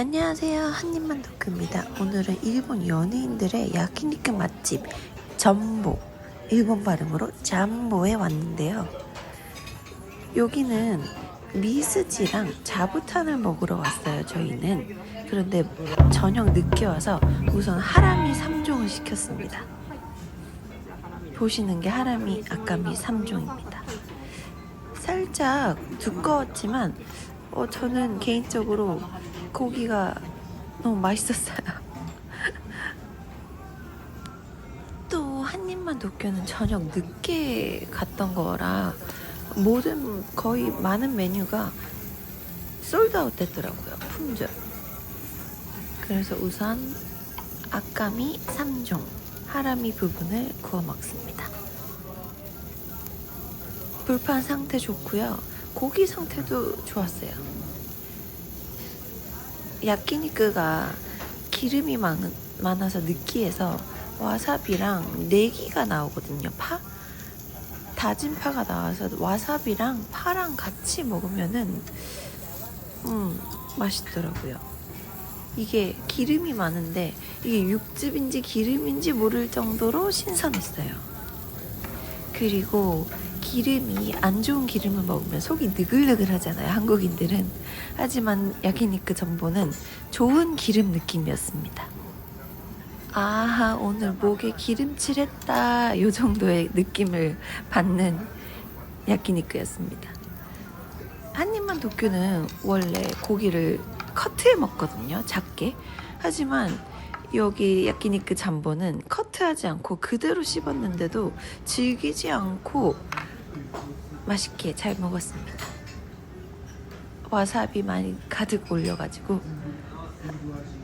안녕하세요. 한입만 도크입니다. 오늘은 일본 연예인들의 야키니크 맛집 전보 일본 발음으로 잠보에 왔는데요. 여기는 미스지랑 자부탄을 먹으러 왔어요. 저희는 그런데 저녁 늦게 와서 우선 하라미 3종을 시켰습니다. 보시는 게 하라미 아까미 3종입니다. 살짝 두꺼웠지만 어, 저는 개인적으로 고기가 너무 맛있었어요. 또 한 입만 도쿄는 저녁 늦게 갔던 거라 모든 거의 많은 메뉴가 솔드아웃 됐더라고요. 품절. 그래서 우선 아까미 3종 하라미 부분을 구워 먹습니다. 불판 상태 좋고요. 고기 상태도 좋았어요. 야끼니크가 기름이 많, 많아서 느끼해서 와사비랑 내기가 나오거든요. 파? 다진 파가 나와서 와사비랑 파랑 같이 먹으면은 음 맛있더라고요. 이게 기름이 많은데 이게 육즙인지 기름인지 모를 정도로 신선했어요. 그리고 기름이 안 좋은 기름을 먹으면 속이 느글느글 하잖아요. 한국인들은. 하지만 야키니크 전보는 좋은 기름 느낌이었습니다. 아하, 오늘 목에 기름칠 했다. 요 정도의 느낌을 받는 야키니크였습니다. 한입만 도쿄는 원래 고기를 커트해 먹거든요. 작게. 하지만 여기 야키니크 잠보는 커트하지 않고 그대로 씹었는데도 질기지 않고 맛있게 잘 먹었습니다. 와사비 많이 가득 올려가지고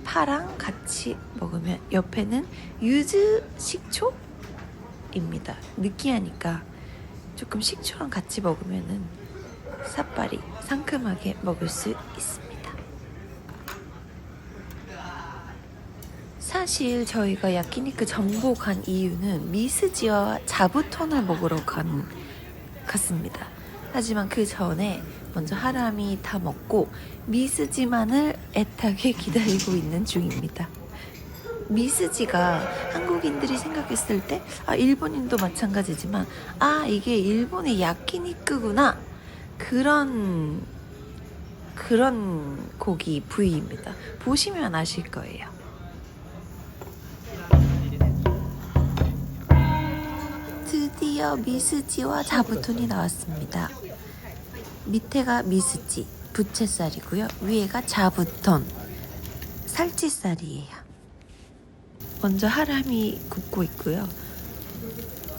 파랑 같이 먹으면 옆에는 유즈 식초입니다. 느끼하니까 조금 식초랑 같이 먹으면은 삿발이 상큼하게 먹을 수 있습니다. 사실 저희가 야키니크 전보 간 이유는 미스지와 자부톤을 먹으러 간, 갔습니다. 하지만 그 전에 먼저 하람이 다 먹고 미스지만을 애타게 기다리고 있는 중입니다. 미스지가 한국인들이 생각했을 때, 아, 일본인도 마찬가지지만, 아, 이게 일본의 야키니크구나. 그런, 그런 고기 부위입니다. 보시면 아실 거예요. 드디어 미스지와 자부톤이 나왔습니다. 밑에가 미스지, 부채살이고요. 위에가 자부톤, 살치살이에요. 먼저 하람이 굽고 있고요.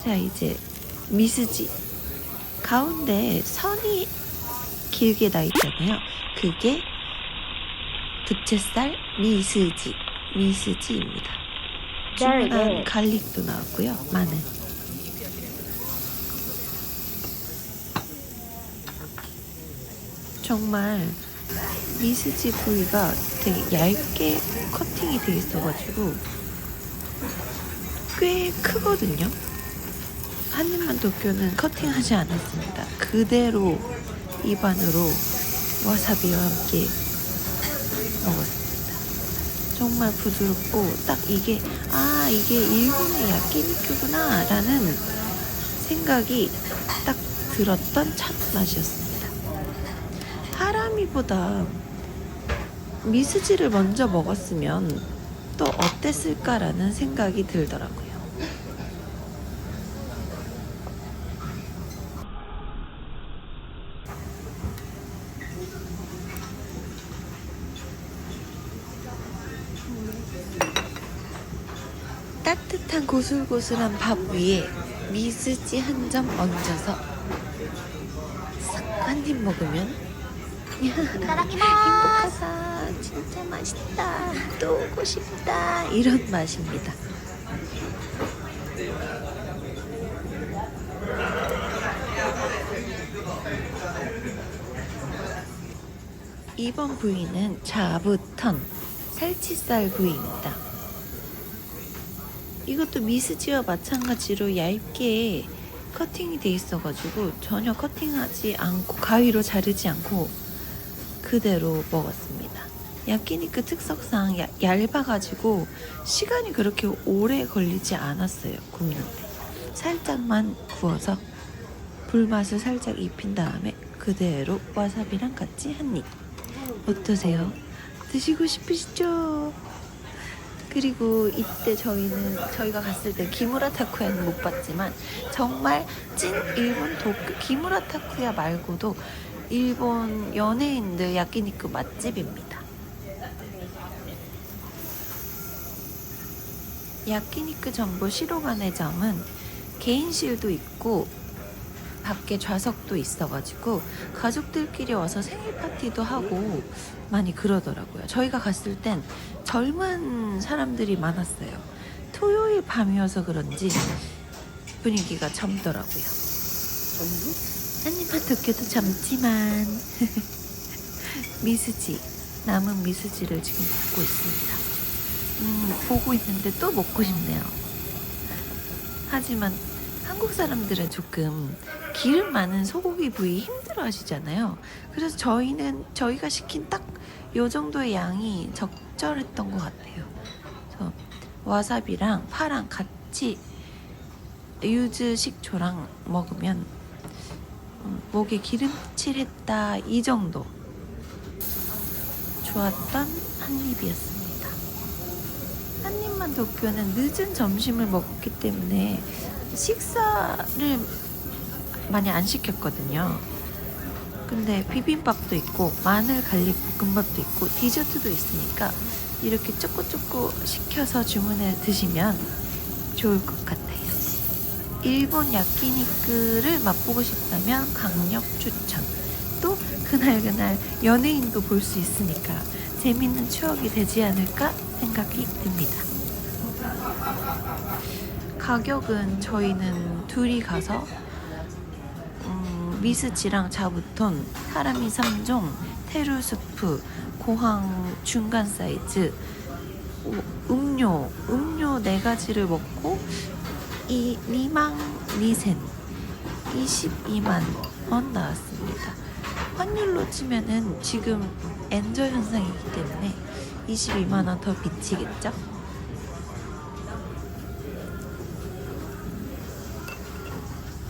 자, 이제 미스지. 가운데 선이 길게 나 있잖아요. 그게 부채살 미스지, 미스지입니다. 주문한 갈릭도 나왔고요. 마늘. 정말 미스지 부위가 되게 얇게 커팅이 돼 있어가지고 꽤 크거든요. 한입만 도쿄는 커팅하지 않았습니다. 그대로 입안으로 와사비와 함께 먹었습니다. 정말 부드럽고 딱 이게 아 이게 일본의 야끼니큐구나 라는 생각이 딱 들었던 첫 맛이었습니다. 하라미보다 미스지를 먼저 먹었으면 또 어땠을까라는 생각이 들더라고요. 따뜻한 고슬고슬한 밥 위에 미스지 한 점 얹어서 싹 한 입 먹으면 행복하다 진짜 맛있다. 또 오고 싶다. 이런 맛입니다. 이번 부위는 자부턴 살치살 부위입니다. 이것도 미스지와 마찬가지로 얇게 커팅이 돼 있어가지고 전혀 커팅하지 않고 가위로 자르지 않고 그대로 먹었습니다. 야끼니크 특성상 야- 얇아가지고 시간이 그렇게 오래 걸리지 않았어요 굽는데 살짝만 구워서 불맛을 살짝 입힌 다음에 그대로 와사비랑 같이 한 입 어떠세요? 드시고 싶으시죠? 그리고 이때 저희는 저희가 갔을 때 기무라 타쿠야는 못 봤지만 정말 찐 일본 도쿄 기무라 타쿠야 말고도 일본 연예인들 야끼니쿠 맛집입니다. 야끼니쿠 전부 시로가네점은 개인실도 있고 밖에 좌석도 있어가지고 가족들끼리 와서 생일 파티도 하고 많이 그러더라고요. 저희가 갔을 땐 젊은 사람들이 많았어요. 토요일 밤이어서 그런지 분위기가 젊더라고요. 한입만 듣게도 젊지만 미스지 남은 미스지를 지금 먹고 있습니다. 음, 보고 있는데 또 먹고 싶네요. 하지만 한국 사람들은 조금 기름 많은 소고기 부위 힘들어 하시잖아요. 그래서 저희는 저희가 시킨 딱 요 정도의 양이 적절했던 것 같아요. 그래서 와사비랑 파랑 같이 유즈 식초랑 먹으면 음, 목에 기름칠했다 이 정도 좋았던 한 입이었습니다. 한 입만 도쿄는 늦은 점심을 먹었기 때문에 식사를 많이 안 시켰거든요. 근데 비빔밥도 있고 마늘 갈릭 볶음밥도 있고 디저트도 있으니까 이렇게 쪼꼬쪼꼬 시켜서 주문해 드시면 좋을 것 같아요. 일본 야끼니크를 맛보고 싶다면 강력 추천. 또 그날그날 연예인도 볼 수 있으니까 재밌는 추억이 되지 않을까 생각이 듭니다. 가격은 저희는 둘이 가서 음, 미스지랑 자부톤, 사라미 3종, 테루스프, 고항 중간 사이즈, 우- 음료, 음료 네 가지를 먹고 이 2만 리센 22만 원 나왔습니다. 환율로 치면은 지금 엔저 현상이기 때문에 22만 원 더 비치겠죠?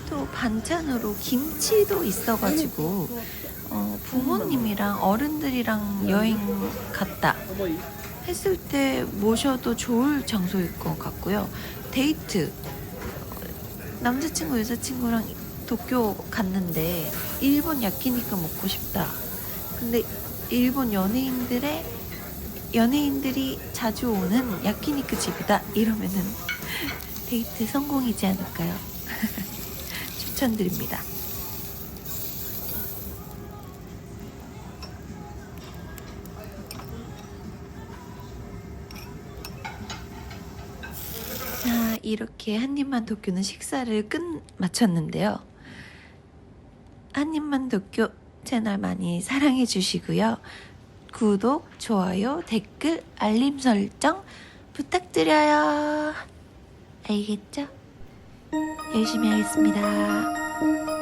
또 반찬으로 김치도 있어가지고 어, 부모님이랑 어른들이랑 여행 갔다 했을 때 모셔도 좋을 장소일 것 같고요. 데이트 남자친구 여자친구랑 도쿄 갔는데 일본 야끼니까 먹고 싶다. 근데 일본 연예인들의 연예인들이 자주 오는 야끼니크 집이다 이러면은 데이트 성공이지 않을까요? 추천드립니다. 이렇게 한 입만 도쿄는 식사를 끝 마쳤는데요. 한 입만 도쿄 채널 많이 사랑해 주시고요. 구독, 좋아요, 댓글, 알림 설정 부탁드려요. 알겠죠? 열심히 하겠습니다.